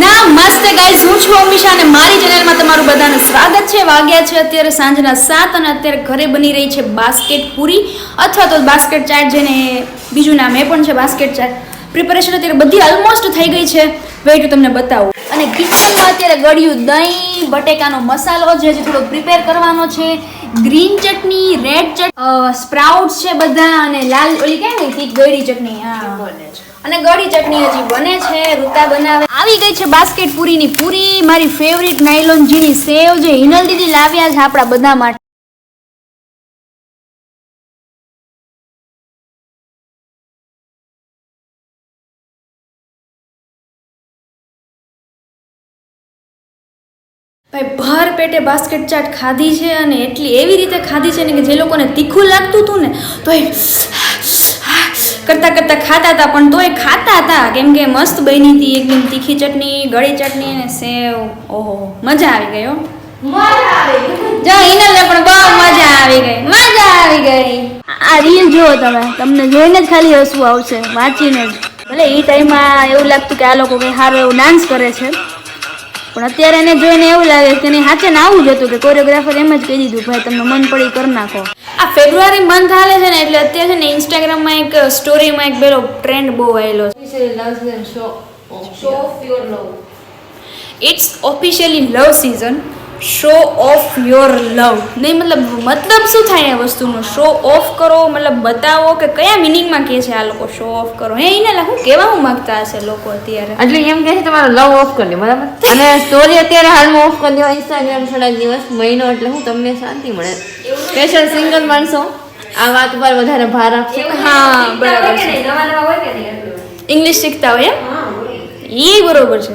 ના, મસ્ત ગાઈસ હું છું અમિશા અને મારી ચેનલમાં તમારું બધાનું સ્વાગત છે. વાગ્યા છે અત્યારે સાંજના સાત અને અત્યારે ઘરે બની રહી છે બાસ્કેટ પૂરી. અથવા તો બાસ્કેટ ચાટ જેને બીજું નામ એ પણ છે બાસ્કેટ ચાટ. પ્રિપેરેશન અત્યારે બધી ઓલમોસ્ટ થઈ ગઈ છે. વેટ તમને બતાવું. અને કિચનમાં અત્યારે ગળ્યું દહીં, બટેકાનો મસાલો જે હજી થોડો પ્રિપેર કરવાનો છે. Green chutney red chutney sprouts છે બધા અને લાલ ઓલી કહેવાય ગળી ચટણી, હા. અને ગળી ચટણી હજી બને છે, રૂતા બનાવે. આવી ગઈ છે બાસ્કેટ પૂરીની પૂરી. મારી ફેવરિટ નાયલોન જીની સેવ જે હિનલ દીદી લાવ્યા છે આપણા બધા માટે. ભાઈ, ભર પેટે બાસ્કેટ ચાટ ખાધી છે અને એટલી એવી રીતે ખાધી છે ને કે જે લોકોને તીખું લાગતું હતું ને, તો એ કરતા કરતાં ખાતા હતા પણ તોય ખાતા હતા. કેમ કે મસ્ત બની હતી એકદમ તીખી ચટણી ગળી ચટણી અને સેવ. ઓહો મજા આવી ગઈ હો. જો ઇનલને પણ બહુ મજા આવી ગઈ. મજા આવી ગઈ. આ રીલ જુઓ તમે. તમને જોઈને જ ખાલી હસવું આવશે. વાંચીને જ. ભલે એ ટાઈમમાં એવું લાગતું કે આ લોકો કંઈ સારું એવું ડાન્સ કરે છે. પણ અત્યારે એને જોઈને એવું લાગે કે નહીં ને આવું જ હતું કે કોરિયોગ્રાફર એમ જ કહી દીધું ભાઈ તમને મન પડી કરી નાખો. આ ફેબ્રુઆરી મંથ હાલે છે ને એટલે અત્યારે છે ને ઇન્સ્ટાગ્રામમાં એક સ્ટોરીમાં એક પેલો ટ્રેન્ડ બહુ આવેલો છે. It's officially love season show of your love નહીં મતલબ મતલબ શું થાય એ વસ્તુનો? શો ઓફ કરો મતલબ બતાવો કે કયા મિનિંગમાં કહે છે આ લોકો શો ઓફ કરો? હે એને હું કેવા હું માગતા હશે લોકો અત્યારે? એટલે એમ કહે છે તમારો લવ ઓફ કરી બરાબર? અને સ્ટોરી અત્યારે હાલમાં ઓફ કરી દો ઇન્સ્ટાગ્રામ થોડા દિવસ મહિનો એટલે હું તમને શાંતિ મળે. સ્પેશિયલ સિંગલ માણસો આ વાત પર વધારે ભાર આપશે હા બરાબર છે. ઇંગ્લિશ શીખતા હોય એમ? એ બરોબર છે.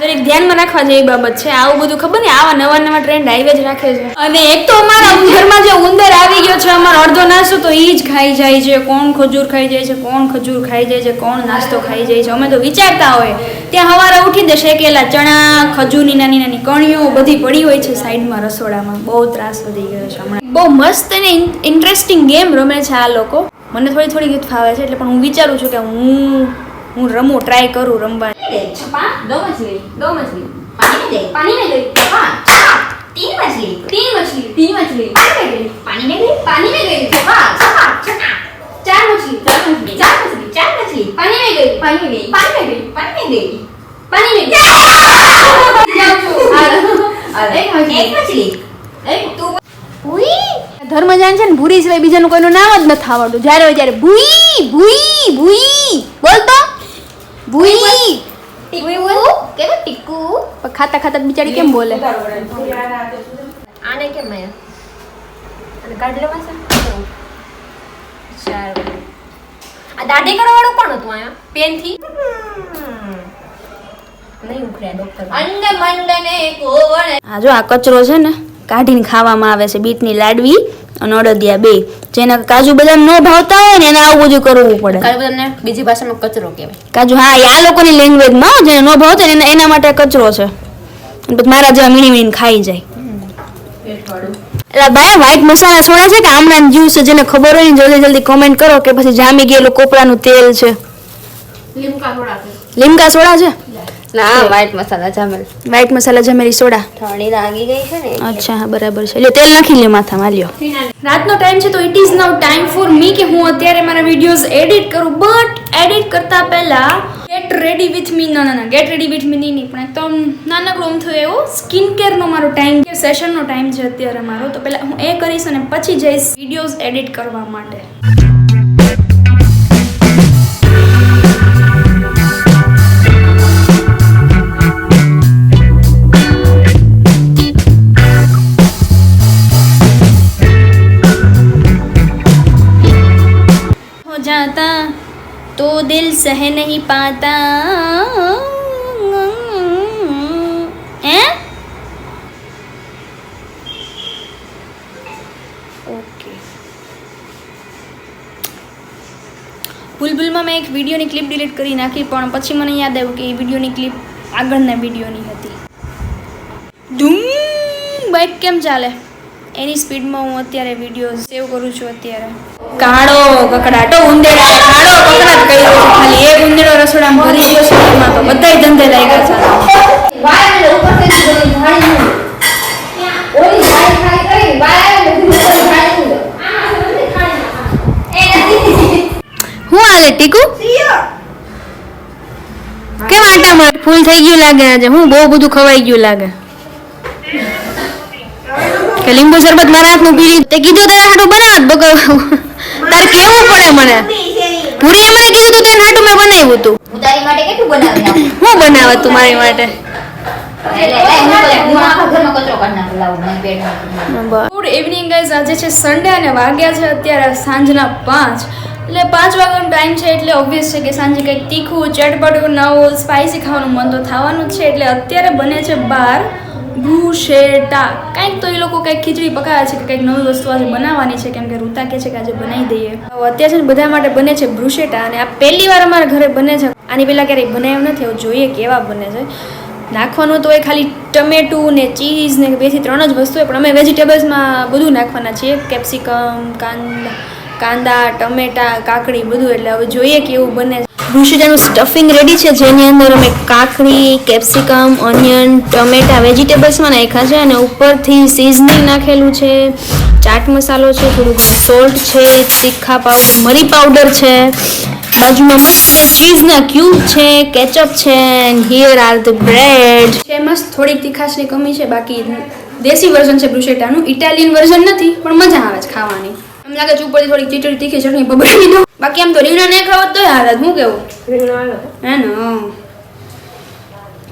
જરીક ધ્યાનમાં રાખવા જેવી બાબત છે. આવું બધું ખબર ને આવા નવા નવા ટ્રેન્ડ આવી જ રાખે છે. અને એક તો અમારા ઘરમાં જે ઉંદર આવી ગયો છે, અમારો અડધો નાસ્તો તો એ જ ખાઈ જાય છે. કોણ ખજૂર ખાઈ જાય છે? કોણ ખજૂર ખાઈ જાય છે? કોણ નાસ્તો ખાઈ જાય છે? અમે તો વિચારતા હોય. ત્યાં સવારે ઉઠીને શેકેલા ચણા, ખજૂરની નાની નાની કણીઓ બધી પડી હોય છે સાઈડમાં રસોડામાં. બહુ ત્રાસ વધી ગયો છે હમણાં. બહુ મસ્ત અને ઇન્ટરેસ્ટિંગ ગેમ રમે છે આ લોકો. મને થોડી થોડી ગીત ફાવે છે, એટલે પણ હું વિચારું છું કે હું હું રમું ટ્રાય કરું રમવા દો મછલી दो मछली પાણી દે पानी में गई हाँ तीन मछली तीन मछली तीन मछली पानी में गई पानी में गई पानी में गई हाँ छका छका चार मछली चार मछली चार मछली चार मछली पानी में गई पानी में गई पानी में गई पानी में गई पानी में गई जाओ छो एक मछली एक मछली एक तू ધર્મજાન છે ને ભૂરી સિવાય બીજાનું કોઈનું નામ જ નથી આવડતું જ્યારે હોય ત્યારે ભૂઈ ભૂઈ ભૂઈ બોલતો ભૂઈ. ટીકુ કેવો ટીકુ. પણ ખાતા ખાતા બિચારી કેમ બોલે? આને કેમ આયા? અને કાઢ લેવા છે? ચાર આ દાઢી કરવા વાળું કોણ હતું આયા? પેનથી નહીં ઉખડ્યા ડોક્ટર અંડ મંડને કોવણ આ જો આ કચરો છે ને કાઢીને ખાવામાં આવે છે બીટની લાડવી. અને અડદિયા બે જેના કાજુ બદામ ન ભાવતા હોય ને એને આવું બધું કરવું પડે. કાજુ બધાને બીજી ભાષામાં કચરો કહેવાય. કાજુ હા એ આ લોકોની લેંગ્વેજમાં જેને ન ભાવતો ને એના- એના માટે કચરો છે. પછી મારા જેવા મીણી મીણી ખાઈ જાય. એટલે ભાઈ વ્હાઈટ મસાલા સોડા છે કે આમળાનું જ્યુસ છે? જેને ખબર હોય ને જલ્દી જલ્દી કોમેન્ટ કરો કે પછી જામી ગયેલું કોપરાનું તેલ છે. લીમકા થોડા લીમકા સોડા છે? ના વ્હાઈટ મસાલા જામેલ. વ્હાઈટ મસાલા જમેરી સોડા. ઠંડી લાગી ગઈ છે ને અચ્છા હા બરાબર છે. એટલે તેલ નાખી લે માથામાં લ્યો. રાતનો ટાઈમ છે તો it is now time for me કે હું અત્યારે મારા વિડીયોઝ એડિટ કરું. બટ એડિટ કરતા પહેલા ગેટ રેડી વિથ મી ના ના ના ગેટ રેડી વિથ મી નહીં પણ એકદમ નાનકડો આમ થયો એવો સ્કિન કેરનો મારો ટાઈમ છે સેશનનો ટાઈમ છે અત્યારે મારો. તો પહેલાં હું એ કરીશ અને પછી જઈશ વિડીયોઝ એડિટ કરવા માટે. जाता तो दिल सह नहीं पाता हैं ઓકે બુલબુલમાં મેં એક વિડીયોની ક્લિપ ડિલીટ કરી નાખી પણ પછી મને યાદ આવ્યું કે એ વિડીયોની ક્લિપ આગળના વિડીયોની હતી ધૂમ બાઇક કેમ ચાલે એની સ્પીડમાં હું અત્યારે વિડીયો સેવ કરું છું અત્યારે કાળો કકડાટો ઉંદેડા કાળો કકડાટ કર્યો ખાલી એક ઉંદેડો રસોડામાં ભરી ગયો છે. એમાં તો બધાય ધંધે લાગ્યા છે. હું હાલે ટીકુ? કેમ આટા માર ફૂલ થઈ ગયું લાગે આજે? હું બહુ બધું ખવાઈ ગયું લાગે. લીંબુ શરબત મારા હાથનું પી તે કીધું તારા હાટું બનાવત બગાવ તારે કેવું પડે મને? પૂરી મને કીધું તું તારે હાટું મેં બનાવ્યું તું. હું તારી માટે કેટલું બનાવી હું બનાવે તું મારી માટે? ગુડ ઇવનિંગ ગાઈઝ આજે છે સન્ડે અને વાગ્યા છે અત્યારે સાંજના પાંચ. એટલે પાંચ વાગ્યાનો ટાઈમ છે એટલે ઓબ્વિયસ છે કે સાંજે કંઈક તીખું ચટપટું નવું સ્પાઇસી ખાવાનું મન તો થવાનું જ છે. એટલે અત્યારે બને છે બાર. ભૂશેટા કંઈક તો એ લોકો કંઈક ખીચડી પકાવે છે કે કંઈક નવી વસ્તુ આજે બનાવવાની છે, કેમ કે રૂતા કહે છે કે આજે બનાવી દઈએ. અત્યારે છે બધા માટે બને છે બ્રુશેટા અને આ પહેલી વાર અમારા ઘરે બને છે. આની પહેલાં ક્યારેય બનાવ્યું નથી, હવે જોઈએ કેવા બને છે. નાખવાનું તો એ ખાલી ટમેટું ને ચીઝ ને બેથી ત્રણ જ વસ્તુ હોય, પણ અમે વેજીટેબલ્સમાં બધું નાખવાના છીએ. કેપ્સિકમ, કાંદા કાંદા, ટમેટા, કાકડી બધું. એટલે હવે જોઈએ કેવું બને ભૂષિટાનું સ્ટફિંગ રેડી છે, જેની અંદર અમે કાકડી કેપ્સિકમ ઓનિયન ટમેટા વેજીટેબલ્સમાં નાખ્યા છે અને ઉપરથી સિઝનિંગ નાખેલું છે. ચાટ મસાલો છે, થોડુંક સોલ્ટ છે, તીખા પાવડર મરી પાવડર છે. બાજુમાં મસ્ત ચીઝના ક્યુબ છે કેચઅપ છે હિયર આર ધ બ્રેડ છે, મસ્ત. થોડીક તીખાશની કમી છે, બાકી દેશી વર્ઝન છે બ્રુશેટાનું ઇટાલિયન વર્ઝન નથી, પણ મજા આવે છે ખાવાની. લાગે છે ઉપરથી થોડી ચીચડી તીખી ચટણી બબડાવી દો બાકી આમ તો રીંગણા નહીં ખાવ તો હાલત હું કેવું? હે ને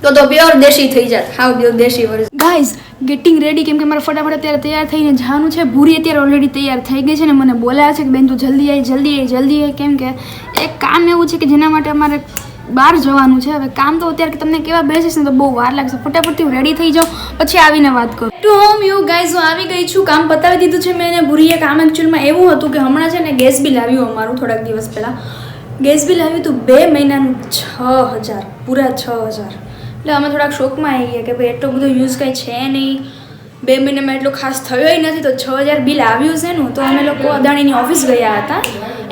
તો તો પ્યોર દેશી થઈ જાત હાવ પ્યોર દેશી વર્ષ ગાઈઝ ગેટિંગ રેડી કેમ કે મારે ફટાફટ અત્યારે તૈયાર થઈને જવાનું છે. ભૂરી અત્યારે ઓલરેડી તૈયાર થઈ ગઈ છે ને મને બોલાયા છે કે બેન તું જલ્દી આવી જલ્દી આવી જલ્દી આવી કેમ કે એક કામ એવું છે કે જેના માટે અમારે બહાર જવાનું છે. હવે કામ તો અત્યારે તમને કેવા બેસીશ ને તો બહુ વાર લાગશે. ફટાફટથી રેડી થઈ જાઉં, પછી આવીને વાત કરું. ટુ હોમ યુ ગાઈઝ હું આવી ગઈ છું. કામ પતાવી દીધું છે મેં એને. ભૂરીએ કામ એકચ્યુઅલમાં એવું હતું કે હમણાં છે ને ગેસ બિલ આવ્યું અમારું થોડાક દિવસ પહેલાં. ગેસ બિલ આવ્યું હતું બે મહિનાનું છ હજાર. પૂરા છ હજાર. એટલે અમે થોડાક શોકમાં આવી ગયા કે ભાઈ એટલો બધો યુઝ કંઈ છે નહીં. બે મહિનામાં એટલો ખાસ થયો નથી તો છ હજાર બિલ આવ્યું છે ને તો અમે લોકો અદાણીની ઓફિસ ગયા હતા.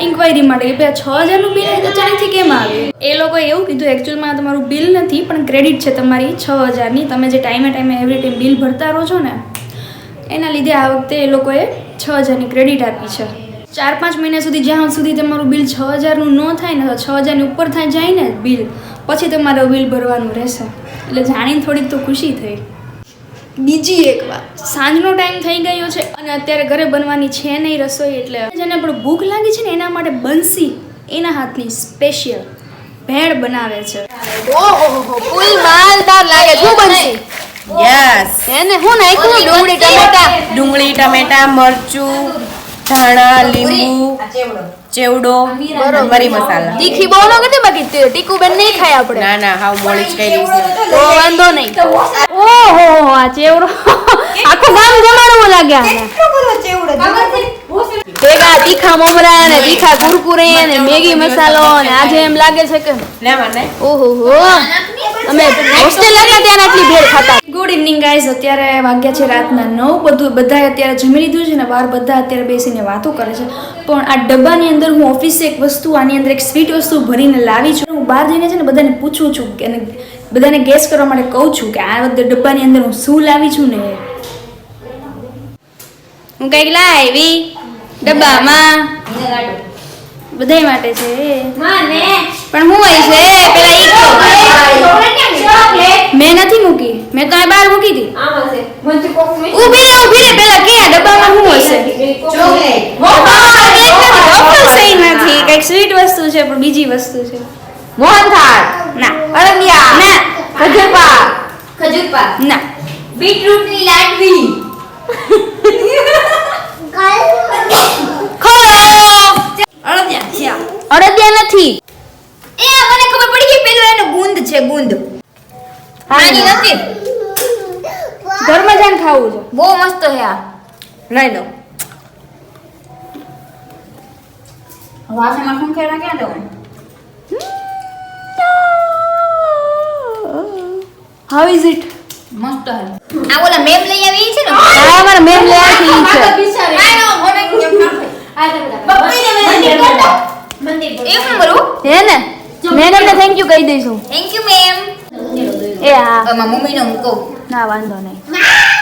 ઇન્ક્વાયરી માટે કે છ હજારનું બિલ તો અચાનકથી કેમ આવે? એ લોકોએ એવું કીધું એકચ્યુઅલમાં તમારું બિલ નથી, પણ ક્રેડિટ છે તમારી છ હજારની. તમે જે ટાઈમે ટાઈમે એવરી ટાઈમ બિલ ભરતા રહો છો ને, એના લીધે આ વખતે એ લોકોએ છ હજારની ક્રેડિટ આપી છે. ચાર પાંચ મહિના સુધી, જ્યાં સુધી તમારું બિલ છ હજારનું ન થાય ને, તો છ હજારની ઉપર થાય જાય ને બિલ પછી તમારે બિલ ભરવાનું રહેશે. એટલે જાણીને થોડીક તો ખુશી થઈ. બીજી એક વાત. સાંજનો ટાઈમ થઈ ગયો છે અને અત્યારે ઘરે બનવાની છે નહીં રસોઈ એટલે જેને પણ ભૂખ લાગી છે ને એના માટે બંસી એના હાથની સ્પેશિયલ ભેળ બનાવે છે. ઓહો ફૂલ માલદાર લાગે શું બંસી યસ એને હું નાખ્યું? ડુંગળી ટમેટા? ડુંગળી ટમેટા મરચું ધાણા લીંબુ. ચેવડો મરી મસાલા. તીખી બહુ ન કરતી બાકી ટીકુ બેન નહીં ખાય આપણે. ના ના હાવ મોળી જ કઈ તો વાંધો નહીં. ઓહો આ ચેવડો. આખું ગામ જમાડવું લાગે આને. ભેગા તીખા મમરા અને તીખા કુરકુરે અને મેગી મસાલો અને આજે એમ લાગે છે કે ઓહો હો. અમે હોસ્ટેલ હતા ત્યારે આટલી ભેળ ખાતા. ગુડ ઇવનિંગ ગાઈઝ અત્યારે વાગ્યા છે રાતના નવ. બધું બધાએ અત્યારે જમી લીધું છે ને બહાર બધા અત્યારે બેસીને વાતો કરે છે. પણ આ ડબ્બાની અંદર હું ઓફિસે એક વસ્તુ આની અંદર એક સ્વીટ વસ્તુ ભરીને લાવી છું. હું બહાર જઈને છે ને બધાને પૂછું છું કે બધાને ગેસ કરવા માટે કહું છું કે આ બધા ડબ્બાની અંદર હું શું લાવી છું ને હું કંઈક લાવી ડબ્બામાં. બધા માટે છે. પણ હું હોય છે? પેલા મેં નથી મૂકી. મેં તો આ બહાર મૂકી હતી. ઊભી રે ઊભી રે પેલા કે આ ડબ્બામાં હું હશે? સહી નથી કંઈક સ્વીટ વસ્તુ છે પણ બીજી વસ્તુ છે. મોહનથાળ. ના. અરંડિયા. ના. ખજૂરપા ખજૂરપા ના. બીટરૂટની લાડવી. અડદિયા નથી. એ મને ખબર પડી ગઈ પેલું એનો ગુંદ છે ગુંદ. આની નથી. ઘરમાં જઈને ખાવું છે. બહુ મસ્ત છે આ. લઈ લો. ક્યાં હાઉ ઇઝ ઇટ? મસ્ત આ ઓલા મેમ લઈ આવી છે ને આ અમારા મેમ લઈ આવી છે આ નો મને કેમ નાખે બપ્પીને મંદિર મંદિર એ શું કરું હે ને મેડમને થેન્ક યુ કહી દઈશું થેન્ક યુ મેમ એ હા મમ્મી ને હું કહું ના વાંધો નહીં